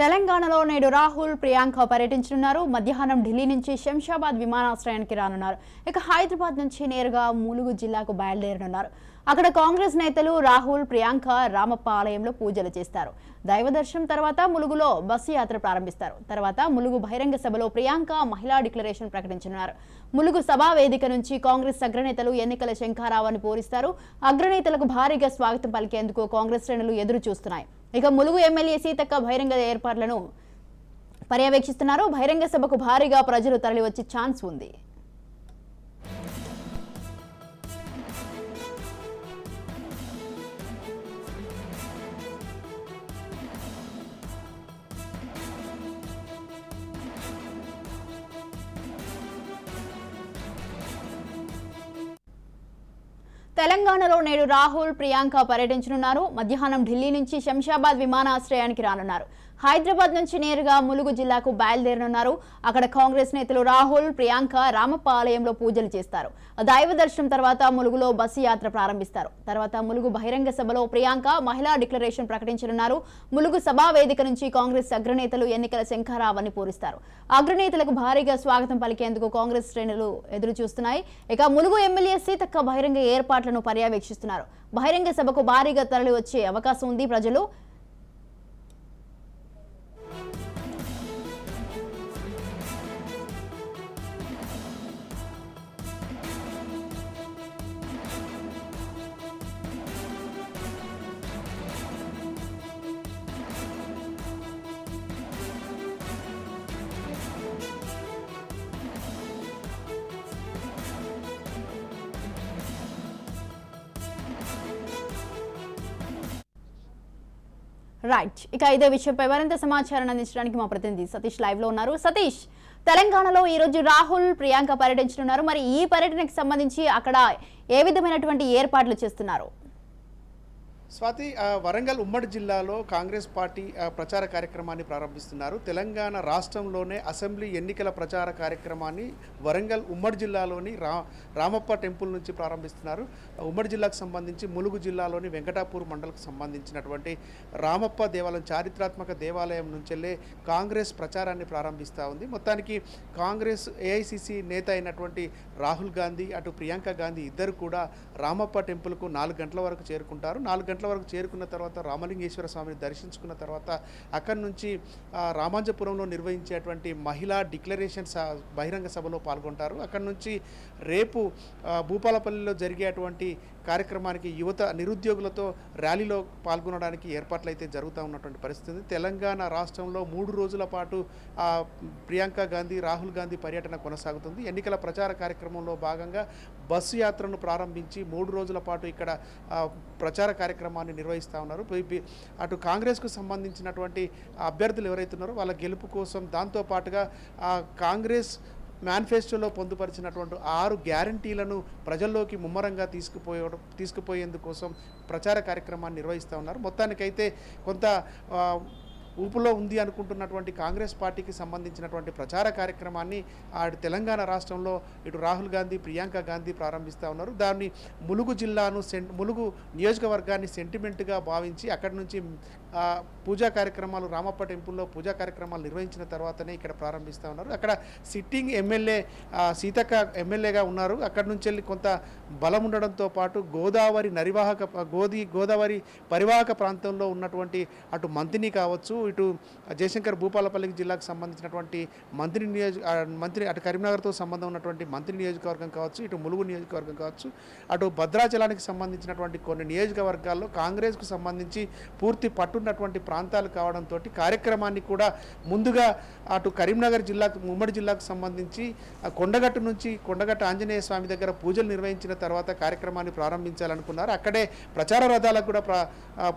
తెలంగాణలో నేడు రాహుల్ ప్రియాంక పర్యటించనున్నారు. మధ్యాహ్నం ఢిల్లీ నుంచి శంషాబాద్ విమానాశ్రయానికి రానున్నారు. ఇక హైదరాబాద్ నుంచి నేరుగా ములుగు జిల్లాకు బయలుదేరనున్నారు. అక్కడ కాంగ్రెస్ నేతలు రాహుల్ ప్రియాంక రామప్ప ఆలయంలో పూజలు చేస్తారు. దైవ దర్శనం తర్వాత ములుగులో బస్సు యాత్ర ప్రారంభిస్తారు. తర్వాత ములుగు బహిరంగ సభలో ప్రియాంక మహిళా డిక్లరేషన్ ప్రకటించనున్నారు. ములుగు సభా వేదిక నుంచి కాంగ్రెస్ అగ్రనేతలు ఎన్నికల శంఖారావాన్ని పూరిస్తారు. అగ్రనేతలకు భారీగా స్వాగతం పలికేందుకు కాంగ్రెస్ శ్రేణులు ఎదురు చూస్తున్నాయి ఇక ములుగు ఎమ్మెల్యే సీతక్క బహిరంగ ఏర్పాట్లను పర్యవేక్షిస్తున్నారు. బహిరంగ సభకు భారీగా ప్రజలు తరలివచ్చే ఛాన్స్ ఉంది. తెలంగాణలో నేడు రాహుల్ ప్రియాంక పర్యటించనున్నారు. మధ్యాహ్నం ఢిల్లీ నుంచి శంషాబాద్ విమానాశ్రయానికి రానున్నారు. హైదరాబాద్ నుంచి నేరుగా ములుగు జిల్లాకు బయలుదేరనున్నారు. అక్కడ కాంగ్రెస్ నేతలు రాహుల్ ప్రియాంక రామప్ప ఆలయంలో పూజలు చేస్తారు. దైవ దర్శనం తర్వాత ములుగులో బస్సు యాత్ర ప్రారంభిస్తారు. తర్వాత ములుగు బహిరంగ సభలో ప్రియాంక మహిళా డిక్లరేషన్ ప్రకటించనున్నారు. ములుగు సభా వేదిక నుంచి కాంగ్రెస్ అగ్రనేతలు ఎన్నికల శంఖారావాన్ని పూరిస్తారు. అగ్రనేతలకు భారీగా స్వాగతం పలికేందుకు కాంగ్రెస్ శ్రేణులు ఎదురు చూస్తున్నాయి ఇక ములుగు ఎమ్మెల్యే సీతక్క బహిరంగ ఏర్పాట్లను పర్యవేక్షిస్తున్నారు. బహిరంగ సభకు భారీగా తరలి వచ్చే అవకాశం ఉంది ప్రజలు. రైట్ ఇక ఇదే విషయంపై మరింత సమాచారాన్ని అందించడానికి మా ప్రతినిధి సతీష్ లైవ్లో ఉన్నారు. సతీష్ తెలంగాణలో ఈ రోజు రాహుల్ ప్రియాంక పర్యటించనున్నారు. మరి ఈ పర్యటనకు సంబంధించి అక్కడ ఏ విధమైనటువంటి ఏర్పాట్లు చేస్తున్నారు? స్వాతి వరంగల్ ఉమ్మడి జిల్లాలో కాంగ్రెస్ పార్టీ ప్రచార కార్యక్రమాన్ని ప్రారంభిస్తున్నారు. తెలంగాణ రాష్ట్రంలోనే అసెంబ్లీ ఎన్నికల ప్రచార కార్యక్రమాన్ని వరంగల్ ఉమ్మడి జిల్లాలోని రా రామప్ప టెంపుల్ నుంచి ప్రారంభిస్తున్నారు. ఉమ్మడి జిల్లాకు సంబంధించి ములుగు జిల్లాలోని వెంకటాపూర్ మండలకు సంబంధించినటువంటి రామప్ప దేవాలయం చారిత్రాత్మక దేవాలయం నుంచెల్లే కాంగ్రెస్ ప్రచారాన్ని ప్రారంభిస్తూ ఉంది. మొత్తానికి కాంగ్రెస్ ఏఐసిసి నేత అయినటువంటి రాహుల్ గాంధీ అటు ప్రియాంక గాంధీ ఇద్దరు కూడా రామప్ప టెంపుల్కు నాలుగు గంటల వరకు చేరుకుంటారు. నాలుగు గంటల వరకు చేరుకున్న తర్వాత రామలింగేశ్వర స్వామిని దర్శించుకున్న తర్వాత అక్కడి నుంచి రామాంజపురంలో నిర్వహించేటువంటి మహిళా డిక్లరేషన్ బహిరంగ సభలో పాల్గొంటారు. అక్కడి నుంచి రేపు భూపాలపల్లిలో జరిగేటువంటి కార్యక్రమానికి యువత నిరుద్యోగులతో ర్యాలీలో పాల్గొనడానికి ఏర్పాట్లు అయితే జరుగుతూ ఉన్నటువంటి పరిస్థితి. తెలంగాణ రాష్ట్రంలో మూడు రోజుల పాటు ప్రియాంక గాంధీ రాహుల్ గాంధీ పర్యటన కొనసాగుతుంది. ఎన్నికల ప్రచార కార్యక్రమంలో భాగంగా బస్సు యాత్రను ప్రారంభించి మూడు రోజుల పాటు ఇక్కడ ప్రచార కార్యక్రమాన్ని నిర్వహిస్తూ ఉన్నారు. అటు కాంగ్రెస్కు సంబంధించినటువంటి అభ్యర్థులు ఎవరైతున్నారో వాళ్ళ గెలుపు కోసం దాంతోపాటుగా కాంగ్రెస్ మేనిఫెస్టోలో పొందుపరిచినటువంటి ఆరు గ్యారంటీలను ప్రజల్లోకి ముమ్మరంగా తీసుకుపోయడం తీసుకుపోయేందుకోసం ప్రచార కార్యక్రమాన్ని నిర్వహిస్తూ ఉన్నారు. మొత్తానికైతే కొంత ఊపులో ఉంది అనుకుంటున్నటువంటి కాంగ్రెస్ పార్టీకి సంబంధించినటువంటి ప్రచార కార్యక్రమాన్ని ఆడు తెలంగాణ రాష్ట్రంలో ఇటు రాహుల్ గాంధీ ప్రియాంక గాంధీ ప్రారంభిస్తూ ఉన్నారు. దాన్ని ములుగు జిల్లాను సెం ములుగు నియోజకవర్గాన్ని సెంటిమెంట్గా భావించి అక్కడి నుంచి పూజా కార్యక్రమాలు రామప్ప టెంపుల్లో పూజా కార్యక్రమాలు నిర్వహించిన తర్వాతనే ఇక్కడ ప్రారంభిస్తూ ఉన్నారు. అక్కడ సిట్టింగ్ ఎమ్మెల్యే సీతక్క ఎమ్మెల్యేగా ఉన్నారు. అక్కడి నుంచి వెళ్ళి కొంత బలం ఉండడంతో పాటు గోదావరి నరివాహక గోది గోదావరి పరివాహక ప్రాంతంలో ఉన్నటువంటి అటు మంత్రిని కావచ్చు ఇటు జయశంకర్ భూపాలపల్లి జిల్లాకు సంబంధించినటువంటి మంత్రి నియోజక మంత్రి అటు కరీంనగర్తో సంబంధం ఉన్నటువంటి మంత్రి నియోజకవర్గం కావచ్చు ఇటు ములుగు నియోజకవర్గం కావచ్చు అటు భద్రాచలానికి సంబంధించినటువంటి కొన్ని నియోజకవర్గాల్లో కాంగ్రెస్కు సంబంధించి పూర్తి పట్టు పట్టున్నటువంటి ప్రాంతాలు కావడంతో కార్యక్రమాన్ని కూడా ముందుగా అటు కరీంనగర్ జిల్లాకు ఉమ్మడి జిల్లాకు సంబంధించి కొండగట్టు నుంచి కొండగట్టు ఆంజనేయ స్వామి దగ్గర పూజలు నిర్వహించిన తర్వాత కార్యక్రమాన్ని ప్రారంభించాలనుకున్నారు. అక్కడే ప్రచార రథాలకు కూడా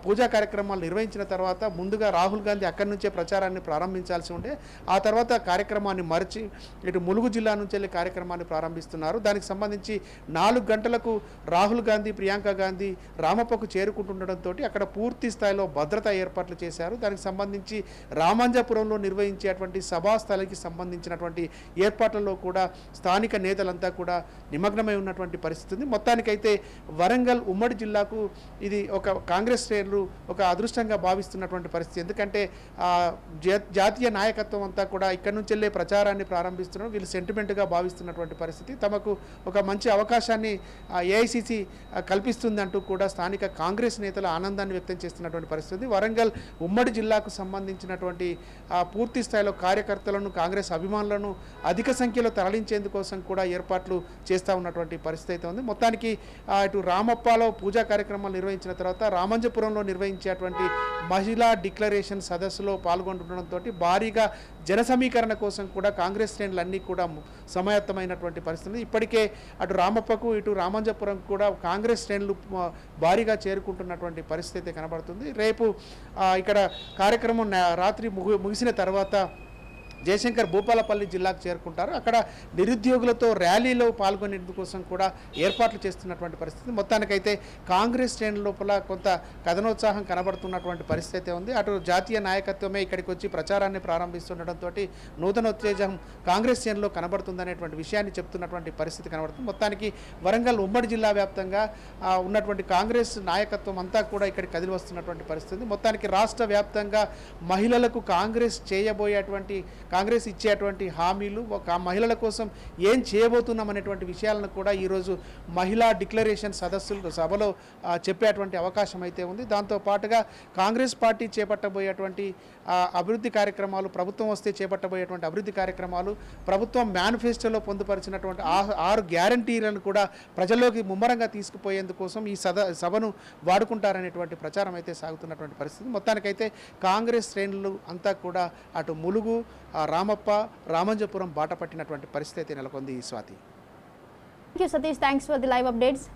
పూజా కార్యక్రమాలు నిర్వహించిన తర్వాత ముందుగా రాహుల్ గాంధీ అక్కడి నుంచే ప్రచారాన్ని ప్రారంభించాల్సి ఉండే. ఆ తర్వాత కార్యక్రమాన్ని మరిచి ఇటు ములుగు జిల్లా నుంచి వెళ్ళి కార్యక్రమాన్ని ప్రారంభిస్తున్నారు. దానికి సంబంధించి నాలుగు గంటలకు రాహుల్ గాంధీ ప్రియాంక గాంధీ రామప్పకు చేరుకుంటుండటంతో అక్కడ పూర్తి స్థాయిలో భద్రత ఏర్పాట్లు చేశారు. దానికి సంబంధించి రామాంజపురంలో నిర్వహించేటువంటి సభాస్థలికి సంబంధించినటువంటి ఏర్పాట్లలో కూడా స్థానిక నేతలంతా కూడా నిమగ్నమై ఉన్నటువంటి పరిస్థితి ఉంది. మొత్తానికైతే వరంగల్ ఉమ్మడి జిల్లాకు ఇది ఒక కాంగ్రెస్ శ్రేణులు ఒక అదృష్టంగా భావిస్తున్నటువంటి పరిస్థితి. ఎందుకంటే జాతీయ నాయకత్వం అంతా కూడా ఇక్కడ నుంచి వెళ్ళే ప్రచారాన్ని ప్రారంభిస్తున్నారు. వీళ్ళు సెంటిమెంట్గా భావిస్తున్నటువంటి పరిస్థితి. తమకు ఒక మంచి అవకాశాన్ని ఏఐసిసి కల్పిస్తుందంటూ కూడా స్థానిక కాంగ్రెస్ నేతలు ఆనందాన్ని వ్యక్తం చేస్తున్నటువంటి పరిస్థితి. వరంగల్ ఉమ్మడి జిల్లాకు సంబంధించినటువంటి ఆ, పూర్తి స్థాయిలో కార్యకర్తలను కాంగ్రెస్ అభిమానులను అధిక సంఖ్యలో తరలించేందుకోసం కూడా ఏర్పాట్లు చేస్తూ ఉన్నటువంటి పరిస్థితి అయితే ఉంది. మొత్తానికి ఇటు రామప్పలో పూజా కార్యక్రమాలు నిర్వహించిన తర్వాత రామంజపురంలో నిర్వహించేటువంటి మహిళా డిక్లరేషన్ సదస్సులో పాల్గొంటుండటంతో భారీగా జన సమీకరణ కోసం కూడా కాంగ్రెస్ శ్రేణులన్నీ కూడా సమాయత్తమైనటువంటి పరిస్థితి ఇప్పటికే అటు రామప్పకు ఇటు రామంజపురం కూడా కాంగ్రెస్ శ్రేణులు భారీగా చేరుకుంటున్నటువంటి పరిస్థితి అయితే కనబడుతుంది. రేపు ఇక్కడ కార్యక్రమం రాత్రి ముగి ముగిసిన తర్వాత జయశంకర్ భూపాలపల్లి జిల్లాకు చేరుకుంటారు. అక్కడ నిరుద్యోగులతో ర్యాలీలో పాల్గొనేందుకోసం కూడా ఏర్పాట్లు చేస్తున్నటువంటి పరిస్థితి. మొత్తానికైతే కాంగ్రెస్ శ్రేణుల లోపల కొంత కథనోత్సాహం కనబడుతున్నటువంటి పరిస్థితి అయితే ఉంది. అటు జాతీయ నాయకత్వమే ఇక్కడికి వచ్చి ప్రచారాన్ని ప్రారంభిస్తుండటంతో నూతన ఉత్తేజం కాంగ్రెస్ శ్రేణులో కనబడుతుందనేటువంటి విషయాన్ని చెప్తున్నటువంటి పరిస్థితి కనబడుతుంది. మొత్తానికి వరంగల్ ఉమ్మడి జిల్లా వ్యాప్తంగా ఉన్నటువంటి కాంగ్రెస్ నాయకత్వం అంతా కూడా ఇక్కడికి కదిలి వస్తున్నటువంటి పరిస్థితి. మొత్తానికి రాష్ట్ర వ్యాప్తంగా మహిళలకు కాంగ్రెస్ చేయబోయేటువంటి కాంగ్రెస్ ఇచ్చేటువంటి హామీలు ఒక మహిళల కోసం ఏం చేయబోతున్నాం అనేటువంటి విషయాలను కూడా ఈరోజు మహిళా డిక్లరేషన్ సదస్సులు సభలో చెప్పేటువంటి అవకాశం అయితే ఉంది. దాంతో పాటుగా కాంగ్రెస్ పార్టీ చేపట్టబోయేటువంటి అభివృద్ధి కార్యక్రమాలు ప్రభుత్వం వస్తే చేపట్టబోయేటువంటి అభివృద్ధి కార్యక్రమాలు ప్రభుత్వం మేనిఫెస్టోలో పొందుపరిచినటువంటి ఆరు గ్యారంటీలను కూడా ప్రజల్లోకి ముమ్మరంగా తీసుకుపోయేందుకోసం ఈ సద సభను వాడుకుంటారనేటువంటి ప్రచారం అయితే సాగుతున్నటువంటి పరిస్థితి. మొత్తానికైతే కాంగ్రెస్ శ్రేణులు అంతా కూడా అటు ములుగు రామప్ప రామంజపురం బాట పట్టినటువంటి పరిస్థితి అయితే నెలకొంది Swathi. Thank you Satish thanks for the live updates